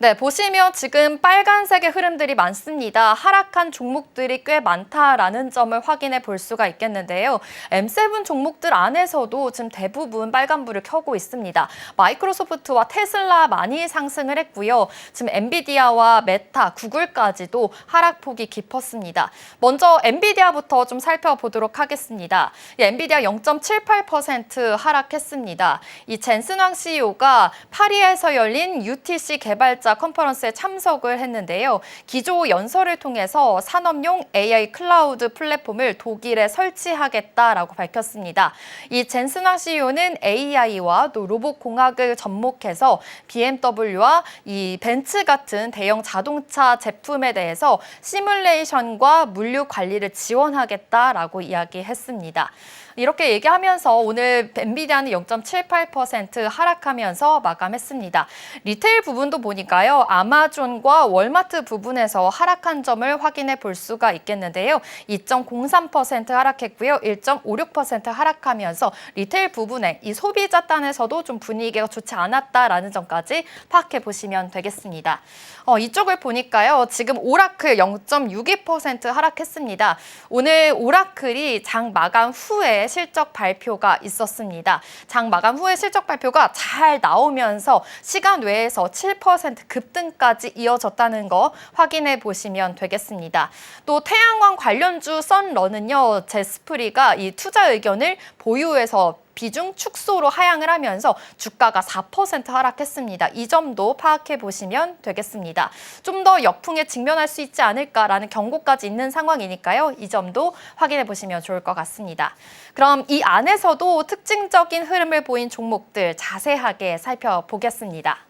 네, 보시면 지금 빨간색의 흐름들이 많습니다. 하락한 종목들이 꽤 많다라는 점을 확인해 볼 수가 있겠는데요. M7 종목들 안에서도 지금 대부분 빨간불을 켜고 있습니다. 마이크로소프트와 테슬라 많이 상승을 했고요. 지금 엔비디아와 메타, 구글까지도 하락폭이 깊었습니다. 먼저 엔비디아부터 좀 살펴보도록 하겠습니다. 이 엔비디아 0.78% 하락했습니다. 이 젠슨왕 CEO가 파리에서 열린 UTC 개발자 컨퍼런스에 참석을 했는데요. 기조 연설을 통해서 산업용 AI 클라우드 플랫폼을 독일에 설치하겠다라고 밝혔습니다. 이 젠슨왕 CEO는 AI와 또 로봇 공학을 접목해서 BMW와 이 벤츠 같은 대형 자동차 제품에 대해서 시뮬레이션과 물류 관리를 지원하겠다라고 이야기했습니다. 이렇게 얘기하면서 오늘 엔비디아는 0.78% 하락하면서 마감했습니다. 리테일 부분도 보니까요. 아마존과 월마트 부분에서 하락한 점을 확인해 볼 수가 있겠는데요. 2.03% 하락했고요. 1.56% 하락하면서 리테일 부분에 이 소비자 단에서도 좀 분위기가 좋지 않았다라는 점까지 파악해 보시면 되겠습니다. 어, 이쪽을 보니까요. 지금 오라클 0.62% 하락했습니다. 오늘 오라클이 장 마감 후에 실적 발표가 있었습니다. 장 마감 후에 실적 발표가 잘 나오면서 시간 외에서 7% 급등까지 이어졌다는 거 확인해 보시면 되겠습니다. 또 태양광 관련주 썬런은요. 제스프리가 이 투자 의견을 보유해서 비중 축소로 하향을 하면서 주가가 4% 하락했습니다. 이 점도 파악해 보시면 되겠습니다. 좀 더 역풍에 직면할 수 있지 않을까라는 경고까지 있는 상황이니까요. 이 점도 확인해 보시면 좋을 것 같습니다. 그럼 이 안에서도 특징적인 흐름을 보인 종목들 자세하게 살펴보겠습니다.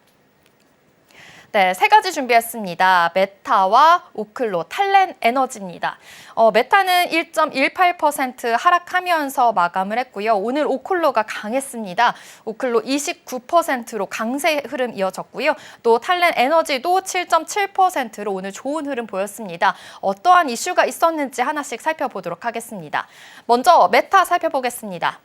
네, 세 가지 준비했습니다. 메타와 오클로, 탈렌 에너지입니다. 어, 메타는 1.18% 하락하면서 마감을 했고요. 오늘 오클로가 강했습니다. 오클로 29%로 강세 흐름 이어졌고요. 또 탈렌 에너지도 7.7%로 오늘 좋은 흐름 보였습니다. 어떠한 이슈가 있었는지 하나씩 살펴보도록 하겠습니다. 먼저 메타 살펴보겠습니다.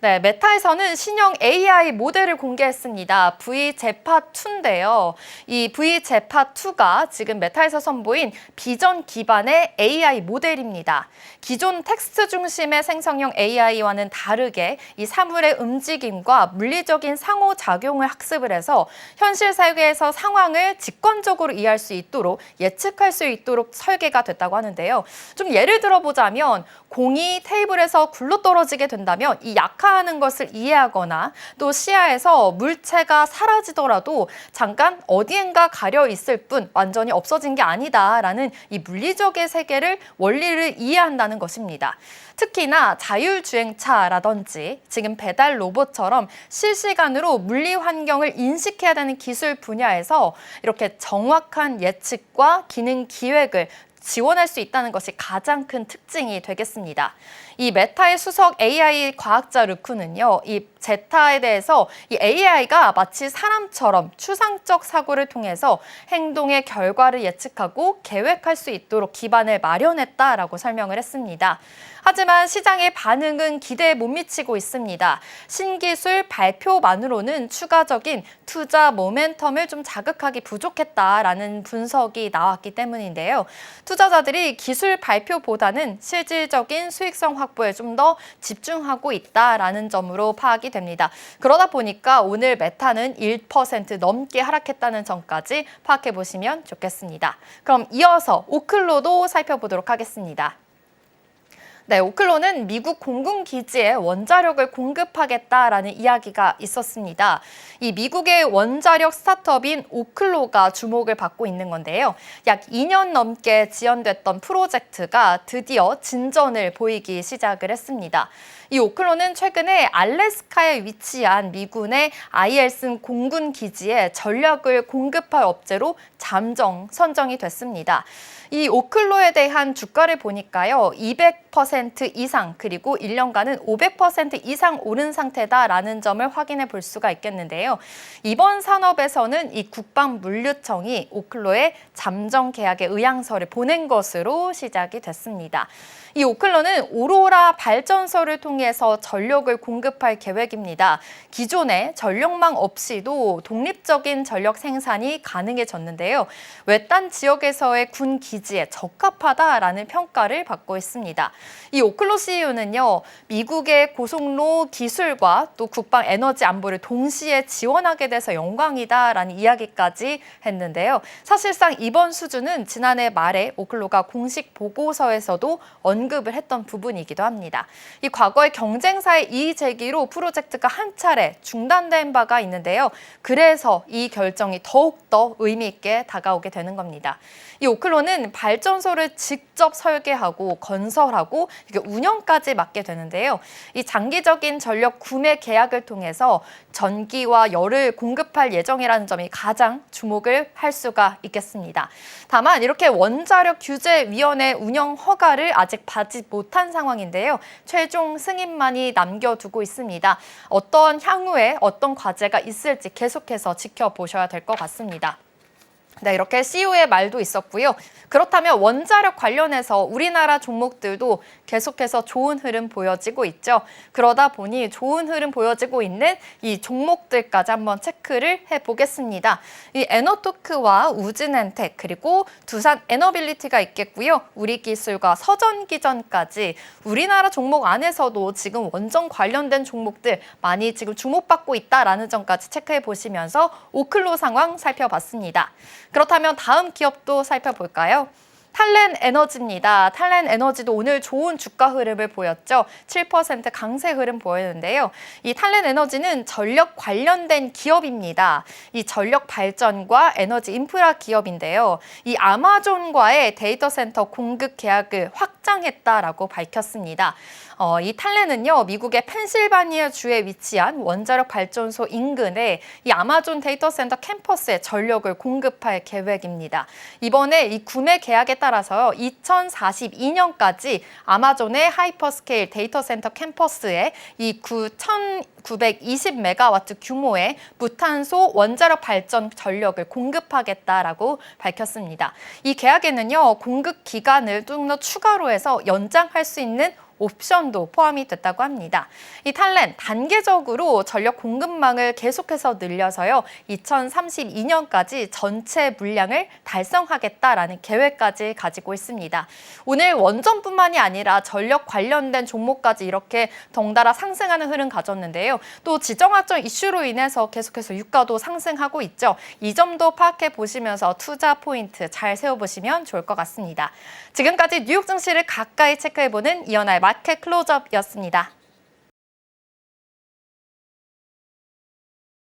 네, 메타에서는 신형 AI 모델을 공개했습니다. V 제파2인데요. 이 V 제파2가 지금 메타에서 선보인 비전 기반의 AI 모델입니다. 기존 텍스트 중심의 생성형 AI와는 다르게 이 사물의 움직임과 물리적인 상호작용을 학습을 해서 현실 세계에서 상황을 직관적으로 이해할 수 있도록 예측할 수 있도록 설계가 됐다고 하는데요. 좀 예를 들어보자면 공이 테이블에서 굴러 떨어지게 된다면 이 약 화하는 것을 이해하거나 또 시야에서 물체가 사라지더라도 잠깐 어디엔가 가려 있을 뿐 완전히 없어진 게 아니다라는 이 물리적의 세계를 원리를 이해한다는 것입니다. 특히나 자율주행차라든지 지금 배달 로봇처럼 실시간으로 물리 환경을 인식해야 되는 기술 분야에서 이렇게 정확한 예측과 기능 기획을 지원할 수 있다는 것이 가장 큰 특징이 되겠습니다. 이 메타의 수석 AI 과학자 르쿠는요, 이 제타에 대해서 이 AI가 마치 사람처럼 추상적 사고를 통해서 행동의 결과를 예측하고 계획할 수 있도록 기반을 마련했다라고 설명을 했습니다. 하지만 시장의 반응은 기대에 못 미치고 있습니다. 신기술 발표만으로는 추가적인 투자 모멘텀을 좀 자극하기 부족했다라는 분석이 나왔기 때문인데요. 투자자들이 기술 발표보다는 실질적인 수익성 확보에 좀 더 집중하고 있다라는 점으로 파악이 됩니다. 그러다 보니까 오늘 메타는 1% 넘게 하락했다는 점까지 파악해 보시면 좋겠습니다. 그럼 이어서 오클로도 살펴보도록 하겠습니다. 네, 오클로는 미국 공군 기지에 원자력을 공급하겠다라는 이야기가 있었습니다. 이 미국의 원자력 스타트업인 오클로가 주목을 받고 있는 건데요. 약 2년 넘게 지연됐던 프로젝트가 드디어 진전을 보이기 시작을 했습니다. 이 오클로는 최근에 알래스카에 위치한 미군의 아이엘슨 공군 기지에 전력을 공급할 업체로 잠정 선정이 됐습니다. 이 오클로에 대한 주가를 보니까요. 200% 이상 그리고 1년간은 500% 이상 오른 상태다라는 점을 확인해 볼 수가 있겠는데요. 이번 산업에서는 이 국방물류청이 오클로에 잠정 계약의 의향서를 보낸 것으로 시작이 됐습니다. 이 오클로는 오로라 발전소를 통해서 전력을 공급할 계획입니다. 기존에 전력망 없이도 독립적인 전력 생산이 가능해졌는데요. 외딴 지역에서의 군 기 지에 적합하다라는 평가를 받고 있습니다. 이 오클로 CEO는요, 미국의 고속로 기술과 또 국방 에너지 안보를 동시에 지원하게 돼서 영광이다라는 이야기까지 했는데요. 사실상 이번 수준은 지난해 말에 오클로가 공식 보고서에서도 언급을 했던 부분이기도 합니다. 이 과거의 경쟁사의 이의 제기로 프로젝트가 한 차례 중단된 바가 있는데요. 그래서 이 결정이 더욱더 의미 있게 다가오게 되는 겁니다. 이 오클로는 발전소를 직접 설계하고 건설하고 운영까지 맡게 되는데요. 이 장기적인 전력 구매 계약을 통해서 전기와 열을 공급할 예정이라는 점이 가장 주목을 할 수가 있겠습니다. 다만 이렇게 원자력 규제 위원회 운영 허가를 아직 받지 못한 상황인데요. 최종 승인만이 남겨두고 있습니다. 어떤 향후에 어떤 과제가 있을지 계속해서 지켜보셔야 될 것 같습니다. 네, 이렇게 CEO의 말도 있었고요. 그렇다면 원자력 관련해서 우리나라 종목들도 계속해서 좋은 흐름 보여지고 있죠. 그러다 보니 좋은 흐름 보여지고 있는 이 종목들까지 한번 체크를 해보겠습니다. 이 에너토크와 우진엔텍 그리고 두산 에너빌리티가 있겠고요. 우리기술과 서전기전까지 우리나라 종목 안에서도 지금 원전 관련된 종목들 많이 지금 주목받고 있다라는 점까지 체크해 보시면서 오클로 상황 살펴봤습니다. 그렇다면 다음 기업도 살펴볼까요? 탈렌 에너지입니다. 탈렌 에너지도 오늘 좋은 주가 흐름을 보였죠. 7% 강세 흐름 보였는데요. 이 탈렌 에너지는 전력 관련된 기업입니다. 이 전력 발전과 에너지 인프라 기업인데요. 이 아마존과의 데이터 센터 공급 계약을 확장했다라고 밝혔습니다. 어, 이 탈렌은요, 미국의 펜실바니아 주에 위치한 원자력 발전소 인근에 이 아마존 데이터 센터 캠퍼스에 전력을 공급할 계획입니다. 이번에 이 구매 계약에 따라서요, 2042년까지 아마존의 하이퍼스케일 데이터 센터 캠퍼스에 이 9,920메가와트 규모의 무탄소 원자력 발전 전력을 공급하겠다라고 밝혔습니다. 이 계약에는요, 공급 기간을 좀 더 추가로 해서 연장할 수 있는 옵션도 포함이 됐다고 합니다. 이 탈렌 단계적으로 전력 공급망을 계속해서 늘려서요. 2032년까지 전체 물량을 달성하겠다라는 계획까지 가지고 있습니다. 오늘 원전뿐만이 아니라 전력 관련된 종목까지 이렇게 덩달아 상승하는 흐름 가졌는데요. 또 지정학적 이슈로 인해서 계속해서 유가도 상승하고 있죠. 이 점도 파악해 보시면서 투자 포인트 잘 세워보시면 좋을 것 같습니다. 지금까지 뉴욕 증시를 가까이 체크해보는 이연아의 마켓 클로즈업이었습니다.